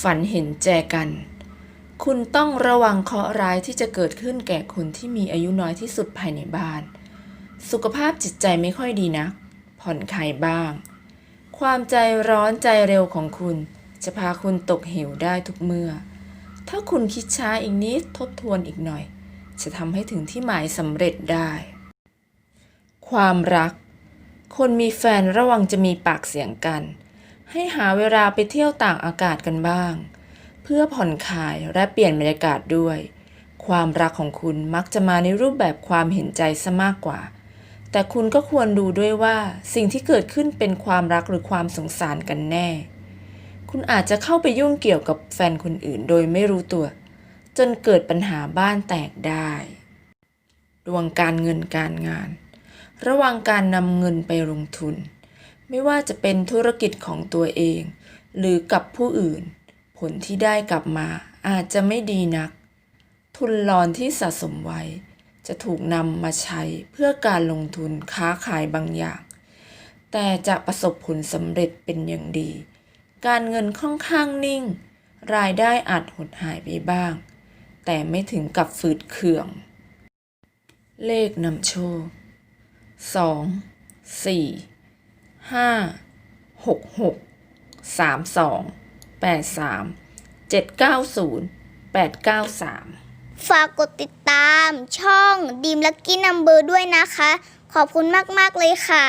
ฝันเห็นแจกัน คุณต้องระวังเคราะห์ร้ายที่จะเกิดขึ้นแก่คนที่มีอายุน้อยที่สุดภายในบ้าน สุขภาพจิตใจไม่ค่อยดีนะ ผ่อนคลายบ้าง ความใจร้อนใจเร็วของคุณ จะพาคุณตกเหวได้ทุกเมื่อ ถ้าคุณคิดช้าอีกนิดทบทวนอีกหน่อย จะทำให้ถึงที่หมายสำเร็จได้ ความรัก คนมีแฟนระวังจะมีปากเสียงกัน ให้หาเวลาไปเที่ยวต่างอากาศกันบ้าง เพื่อผ่อนคลายและเปลี่ยนบรรยากาศด้วย ความรักของคุณมักจะมาในรูปแบบความเห็นใจซะมากกว่า แต่คุณก็ควรดูด้วยว่าสิ่งที่เกิดขึ้นเป็นความรักหรือความสงสารกันแน่ คุณอาจจะเข้าไปยุ่งเกี่ยวกับแฟนคนอื่นโดยไม่รู้ตัว จนเกิดปัญหาบ้านแตกได้ ดวงการเงินการงาน ระวังการนำเงินไปลงทุน ไม่ว่าจะเป็นธุรกิจของตัวเอง หรือกับผู้อื่น ผลที่ได้กลับมาอาจจะไม่ดีนัก ทุนรอนที่สะสมไว้ จะถูกนำมาใช้เพื่อการลงทุนค้าขายบางอย่าง แต่จะประสบผลสำเร็จเป็นอย่างดี การเงินค่อนข้างนิ่ง รายได้อาจหดหายไปบ้าง แต่ไม่ถึงกับฝืดเคือง เลขนำโชคสองสี่ ห้าหกหกสามสองแปดสามเจ็ดเก้าศูนย์แปดเก้าสามฝากกดติดตามช่องดีมลักกี้นัมเบอร์ด้วยนะคะ ขอบคุณมาก ๆ เลยค่ะ